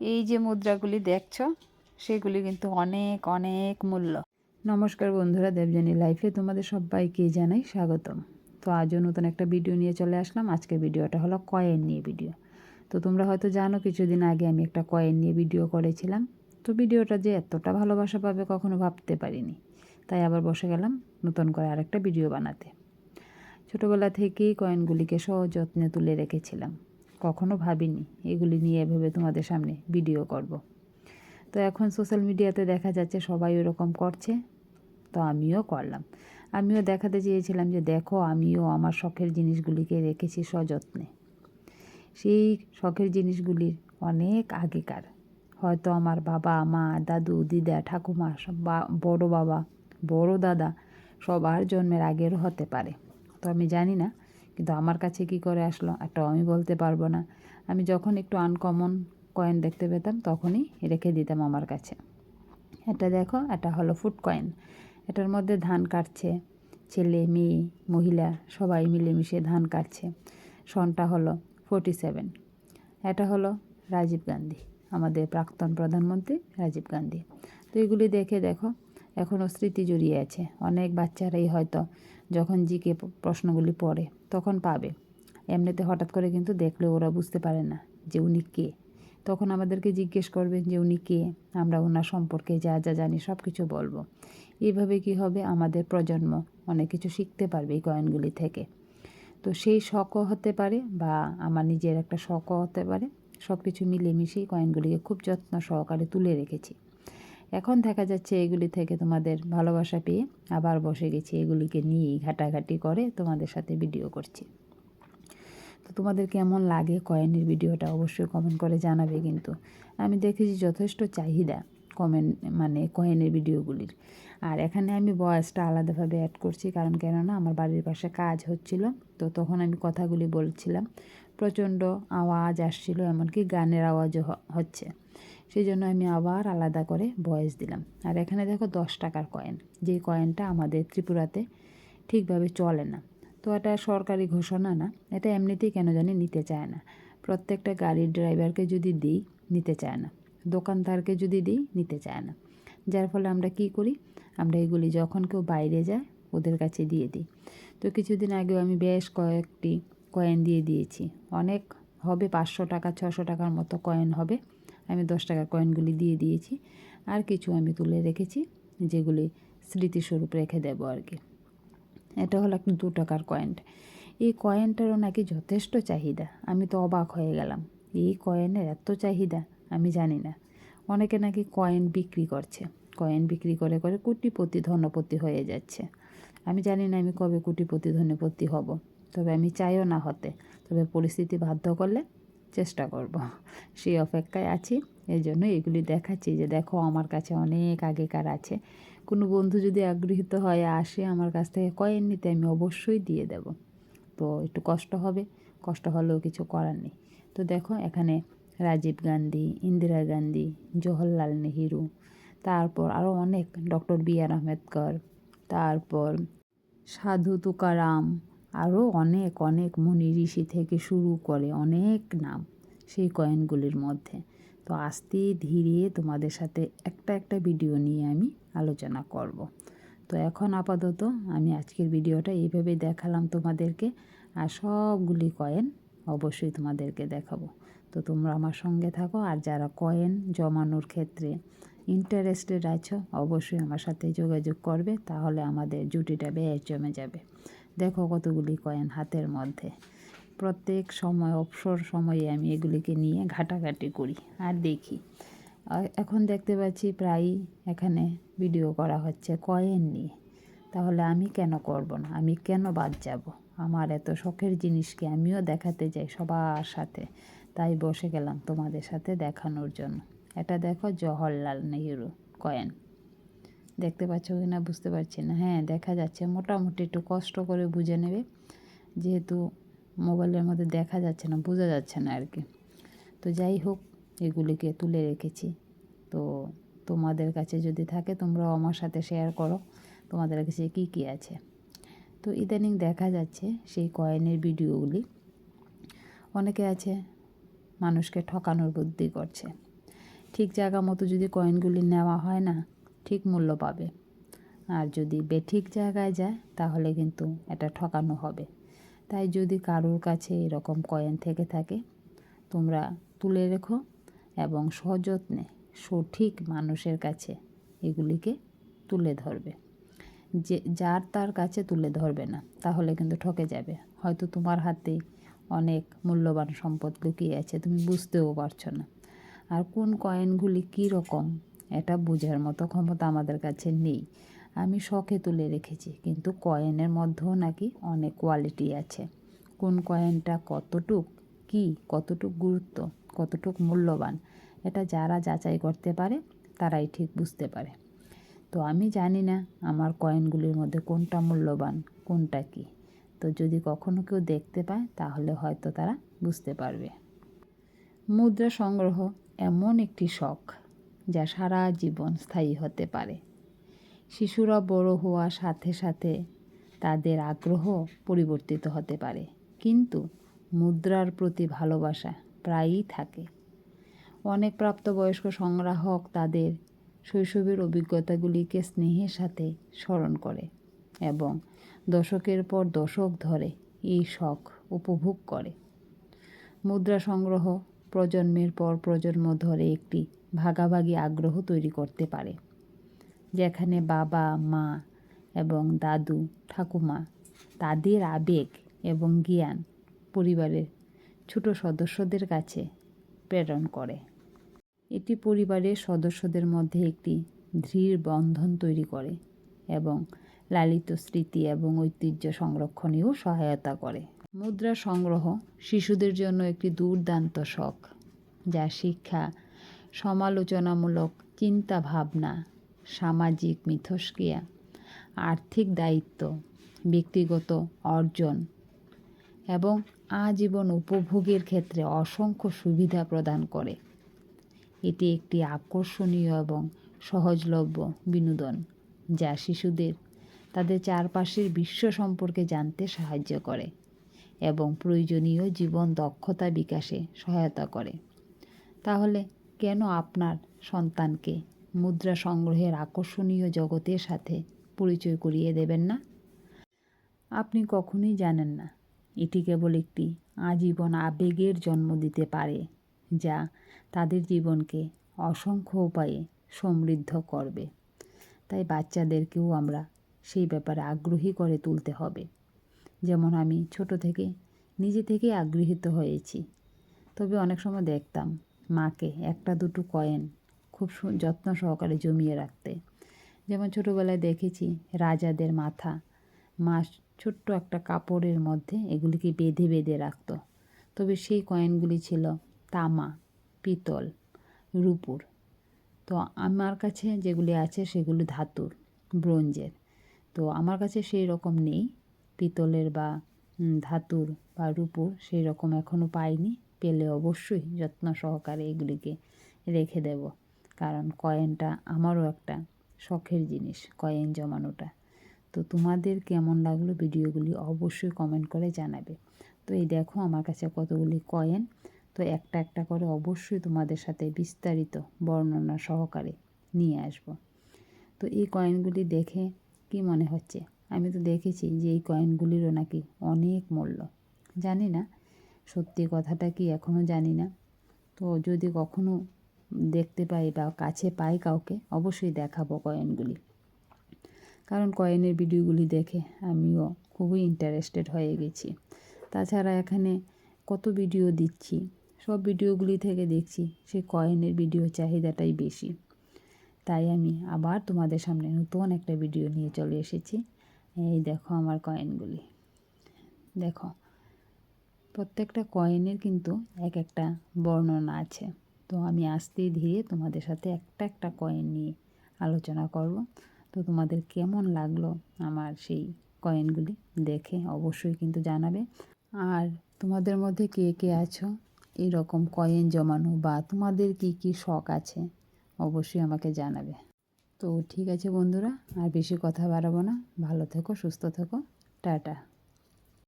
এই যে মুদ্রাগুলি দেখছ, সেগুলি কিন্তু অনেক অনেক মূল্য। নমস্কার বন্ধুরা দেবজানী লাইফে তোমাদের সবাইকে জানাই স্বাগতম। তো আজও নতুন একটা ভিডিও নিয়ে চলে আসলাম। আজকের ভিডিওটা হলো কয়েন নিয়ে ভিডিও। তো তোমরা হয়তো জানো, কিছুদিন আগে আমি একটা কয়েন নিয়ে ভিডিও করেছিলাম। তো ভিডিওটা যে এতটা ভালোবাসা পাবে কখনো ভাবতে পারিনি। তাই আবার বসে গেলাম নতুন করে আরেকটা ভিডিও বানাতে। ছোটোবেলা থেকেই কয়েনগুলিকে সযত্নে তুলে রেখেছিলাম। কখনো ভাবিনি। এগুলি নিয়ে ভেবে তোমাদের সামনে ভিডিও করব। তো এখন সোশ্যাল মিডিয়াতে দেখা যাচ্ছে সবাই ওরকম করছে, তো আমিও করলাম। আমিও দেখাতে চেয়েছিলাম যে, দেখো, আমিও আমার শখের জিনিসগুলিকে রেখেছি সযত্নে। সেই শখের জিনিসগুলির অনেক আগেকার। হয়তো আমার বাবা, মা, দাদু, দিদা, ঠাকুমা বড় বাবা, বড় দাদা সবার জন্মের আগেরও হতে পারে। তো আমি জানি না কিন্তু আমার কাছে কি করে আসলো? একটা আমি বলতে পারব না। আমি যখন একটু আনকমন কয়েন দেখতে পেতাম, তখনই রেখে দিতাম আমার কাছে। এটা দেখো, এটা হলো ফুড কয়েন এটার মধ্যে ধান কাটছে। ছেলে, মেয়ে, মহিলা, সবাই মিলেমিশে ধান কাটছে। সনটা হলো ফোর্টি সেভেন এটা হলো রাজীব গান্ধী, আমাদের প্রাক্তন প্রধানমন্ত্রী রাজীব গান্ধী। তো এগুলি দেখে দেখো এখনও স্মৃতি জড়িয়ে আছে। অনেক বাচ্চারাই হয়তো যখন জিকে প্রশ্নগুলি পড়ে, তখন পাবে। এমনিতে হঠাৎ করে কিন্তু দেখলে ওরা বুঝতে পারে না যে উনি কে। তখন আমাদেরকে জিজ্ঞেস করবে যে উনি কে? আমরা ওনার সম্পর্কে যা যা জানি সব কিছু বলব। এইভাবে কি হবে? আমাদের প্রজন্ম অনেক কিছু শিখতে পারবে এই কয়েনগুলি থেকে। তো সেই শখও হতে পারে বা আমার নিজের একটা শখও হতে পারে। সব কিছু মিলেমিশেই কয়েনগুলিকে খুব যত্ন সহকারে তুলে রেখেছি। এখন দেখা যাচ্ছে এগুলি থেকে তোমাদের ভালোবাসা পেয়ে আবার বসে গেছি। এগুলিকে নিয়েই ঘাটাঘাটি করে তোমাদের সাথে ভিডিও করছি। তো তোমাদের কেমন লাগে কয়েনের ভিডিওটা অবশ্যই কমেন্ট করে জানাবে কিন্তু। আমি দেখেছি যথেষ্ট চাহিদা কমেন্ট মানে কয়েনের ভিডিওগুলির। আর এখানে আমি বয়সটা আলাদাভাবে অ্যাড করছি কারণ কেননা আমার বাড়ির পাশে কাজ হচ্ছিল। তো তখন আমি কথাগুলি বলছিলাম। প্রচণ্ড আওয়াজ আসছিল, এমনকি গানের আওয়াজও হচ্ছে। সেই জন্য আমি আবার আলাদা করে বয়স দিলাম। আর এখানে দেখো দশ টাকার কয়েন যে কয়েনটা আমাদের ত্রিপুরাতে ঠিকভাবে চলে না। তো এটা সরকারি ঘোষণা না। এটা এমনিতেই কেন জানি নিতে চায় না। প্রত্যেকটা গাড়ির ড্রাইভারকে যদি দিই, নিতে চায় না। দোকানদারকে যদি দিই, নিতে চায় না। যার ফলে আমরা কি করি? আমরা এগুলি যখন কেউ বাইরে যায়, ওদের কাছে দিয়ে দিই। তো কিছুদিন আগেও আমি বেশ কয়েকটি কয়েন দিয়ে দিয়েছি। অনেক হবে, পাঁচশো টাকা, ছশো টাকার মতো কয়েন হবে। আমি দশ টাকার কয়েনগুলি দিয়ে দিয়েছি। আর কিছু আমি তুলে রেখেছি, যেগুলি স্মৃতিস্বরূপ রেখে দেবো আর কি। এটা হলো দু টাকার কয়েন এই কয়েনটারও নাকি যথেষ্ট চাহিদা। আমি তো অবাক হয়ে গেলাম। এই কয়েনের এত চাহিদা? আমি জানি না। অনেকে নাকি কয়েন বিক্রি করছে। কয়েন বিক্রি করে করে কোটিপতি, ধনপতি হয়ে যাচ্ছে। আমি জানি না আমি কবে কোটিপতি, ধনপতি হব। তবে আমি চাইও না হতে। তবে পরিস্থিতি বাধ্য করলে চেষ্টা করব। সেই অপেক্ষায় আছি, এই জন্য এগুলি দেখাচ্ছি যে দেখো আমার কাছে অনেক আগেকার আছে। কোনো বন্ধু যদি আগ্রহীত হয়, আসে আমার কাছ থেকে কয়েন নিতে আমি অবশ্যই দিয়ে দেব। তো একটু কষ্ট হবে, কষ্ট হলেও কিছু করার নেই। তো দেখো এখানে রাজীব গান্ধী, ইন্দিরা গান্ধী, জওহরলাল নেহেরু, তারপর আরও অনেক ডক্টর বি আর আম্বেদকর তারপর সাধু তুকারাম আরও অনেক অনেক মুনি ঋষি থেকে শুরু করে অনেক নাম সেই কয়েনগুলির মধ্যে। তো আস্তে ধীরে তোমাদের সাথে একটা একটা ভিডিও নিয়ে আমি আলোচনা করব। তো এখন আপাতত আমি আজকের ভিডিওটা এইভাবে দেখালাম তোমাদেরকে আর সবগুলি কয়েন অবশ্যই তোমাদেরকে দেখাবো। তো তোমরা আমার সঙ্গে থাকো আর যারা কয়েন জমানোর ক্ষেত্রে ইন্টারেস্টেড আছো অবশ্যই আমার সাথে যোগাযোগ করবে, তাহলে আমাদের জুটিটা বেশ জমে যাবে। দেখো কতগুলি কয়েন হাতের মধ্যে। প্রত্যেক সময়, অবসর সময়ে আমি এগুলিকে নিয়ে ঘাটাঘাটি করি আর দেখি। এখন দেখতে পাচ্ছি প্রায়ই এখানে ভিডিও করা হচ্ছে কয়েন নিয়ে। তাহলে আমি কেন করব না? আমি কেন বাদ যাব? আমার এত শখের জিনিসকে আমিও দেখাতে যাই সবার সাথে। তাই বসে গেলাম তোমাদের সাথে দেখানোর জন্য। এটা দেখো জওহরলাল নেহেরু কয়েন। দেখতে পাচ্ছ কি না, বুঝতে পারছি না। হ্যাঁ দেখা যাচ্ছে। মোটামুটি একটু কষ্ট করে বুঝে নেবে। যেহেতু মোবাইলের মধ্যে দেখা যাচ্ছে না, বোঝা যাচ্ছে না আর কি। তো যাই হোক, এগুলিকে তুলে রেখেছি। তো তোমাদের কাছে যদি থাকে, তোমরাও আমার সাথে শেয়ার করো। তোমাদের কাছে কী কী আছে? তো ইদানিং দেখা যাচ্ছে সেই কয়েনের ভিডিওগুলি। অনেকে আছে মানুষকে ঠকানোর বুদ্ধি করছে। ঠিক জায়গা মতো যদি কয়েনগুলি নেওয়া হয় না ঠিক মূল্য পাবে। আর যদি বেঠিক জায়গায় যায়, তাহলে কিন্তু এটা ঠকানো হবে। তাই যদি কারোর কাছে এরকম কয়েন থেকে থাকে, তোমরা তুলে রেখো এবং সযত্নে সঠিক মানুষের কাছে এগুলিকে তুলে ধরবে। যে, যার তার কাছে তুলে ধরবে না, তাহলে কিন্তু ঠকে যাবে। হয়তো তোমার হাতে অনেক মূল্যবান সম্পদ লুকিয়ে আছে, তুমি বুঝতেও পারছ না। আর কোন কয়েনগুলি কী রকম এটা বোঝার মতো ক্ষমতা আমাদের কাছে নেই। আমি শখে তুলে রেখেছি, কিন্তু কয়েনের মধ্যেও নাকি অনেক কোয়ালিটি আছে। কোন কয়েনটা কতটুক, কি কতটুক গুরুত্ব, কতটুক মূল্যবান, এটা যারা যাচাই করতে পারে, তারাই ঠিক বুঝতে পারে। তো আমি জানি না আমার কয়েনগুলির মধ্যে কোনটা মূল্যবান, কোনটা কি। তো যদি কখনো কেউ দেখতে পায়, তাহলে হয়তো তারা বুঝতে পারবে। মুদ্রা সংগ্রহ এমন একটি শখ। যা সারা জীবন স্থায়ী হতে পারে। শিশুরা বড় হওয়ার সাথে সাথে তাদের আগ্রহ পরিবর্তিত হতে পারে। কিন্তু মুদ্রার প্রতি ভালোবাসা প্রায়ই থাকে। অনেক প্রাপ্তবয়স্ক সংগ্রাহক তাদের শৈশবের অভিজ্ঞতাগুলিকে স্নেহের সাথে স্মরণ করে এবং দশকের পর দশক ধরে এই শখ উপভোগ করে। মুদ্রা সংগ্রহ প্রজন্মের পর প্রজন্ম ধরে একটি ভাগাভাগি আগ্রহ তৈরি করতে পারে, যেখানে বাবা, মা এবং দাদু, ঠাকুমা তাদের আবেগ এবং জ্ঞান পরিবারের ছোট সদস্যদের কাছে প্রেরণ করে। এটি পরিবারের সদস্যদের মধ্যে একটি দৃঢ় বন্ধন তৈরি করে এবং লালিত স্মৃতি এবং ঐতিহ্য সংরক্ষণেও সহায়তা করে। মুদ্রা সংগ্রহ শিশুদের জন্য একটি দুর্দান্ত শখ, যা শিক্ষা, সমালোচনামূলক চিন্তা ভাবনা সামাজিক মিথস্ক্রিয়া, আর্থিক দায়িত্ব, ব্যক্তিগত অর্জন এবং আজীবন উপভোগের ক্ষেত্রে অসংখ্য সুবিধা প্রদান করে। এটি একটি আকর্ষণীয় এবং সহজলভ্য বিনোদন, যা শিশুদের, তাদের চারপাশের বিশ্ব সম্পর্কে জানতে সাহায্য করে। এবং প্রয়োজনীয় জীবন দক্ষতা বিকাশে সহায়তা করে। তাহলে কেন আপনার সন্তানকে মুদ্রা সংগ্রহের আকর্ষণীয় জগতের সাথে পরিচয় করিয়ে দেবেন না? আপনি কখনোই জানেন না, এটি কেবল একটি আজীবন আবেগের জন্ম দিতে পারে, যা তাদের জীবনকে অসংখ্য উপায়ে সমৃদ্ধ করবে। তাই বাচ্চাদেরকেও আমরা সেই ব্যাপারে আগ্রহী করে তুলতে হবে। যেমন আমি ছোট থেকে নিজে থেকেই আগ্রহীত হয়েছি। তবে অনেক সময় দেখতাম মাকে একটা দুটো কয়েন খুব যত্ন সহকারে জমিয়ে রাখতে। যেমন ছোটোবেলায় দেখেছি রাজাদের মাথা মা ছোট্ট একটা কাপড়ের মধ্যে এগুলিকে বেঁধে বেঁধে রাখতো। তবে সেই কয়েনগুলি ছিল তামা, পিতল, রূপুর। তো আমার কাছে যেগুলি আছে সেগুলি ধাতুর, ব্রোঞ্জের। তো আমার কাছে সেই রকম নেই। পিতলের বা ধাতুর বা রূপুর সেই রকম এখনও পাইনি। পেলে অবশ্যই যত্ন সহকারে এগুলিকে রেখে দেব। কারণ কয়েনটা আমারও একটা শখের জিনিস, কয়েন জমানোটা। তো তোমাদের কেমন লাগল ভিডিওগুলি অবশ্যই কমেন্ট করে জানাবে। তো এই দেখো আমার কাছে কতগুলি কয়েন। তো একটা একটা করে অবশ্যই তোমাদের সাথে বিস্তারিত বর্ণনা সহকারে নিয়ে আসব। তো এই কয়েনগুলি দেখে কি মনে হচ্ছে? আমি তো দেখেছি যে এই কয়েনগুলিরও নাকি অনেক মূল্য। জানি না, সত্যি কথাটা কি এখনও জানি না। তো যদি কখনো দেখতে পাই বা কাছে পাই কাউকে, অবশ্যই দেখাবো কয়েনগুলি। কারণ কয়েনের ভিডিওগুলি দেখে আমিও খুবই ইন্টারেস্টেড হয়ে গেছি। তাছাড়া এখানে কত ভিডিও দিচ্ছি? সব ভিডিওগুলি থেকে দেখছি সেই কয়েনের ভিডিও চাহিদাটাই বেশি। তাই আমি আবার তোমাদের সামনে নতুন একটা ভিডিও নিয়ে চলে এসেছি। এই দেখো আমার কয়েনগুলি দেখো, প্রত্যেকটা কয়েনের কিন্তু এক একটা বর্ণনা আছে। তো আমি আস্তে ধীরে তোমাদের সাথে একটা একটা কয়েন নিয়ে আলোচনা করব। তো তোমাদের কেমন লাগল আমার সেই কয়েনগুলি দেখে অবশ্যই কিন্তু জানাবে। আর তোমাদের মধ্যে কে কে আছো? এরকম কয়েন জমানো বা তোমাদের কি কি শখ আছে? অবশ্যই আমাকে জানাবে। তো ঠিক আছে বন্ধুরা আর বেশি কথা বাড়াবো না। ভালো থেকো সুস্থ থেকো। টাটা।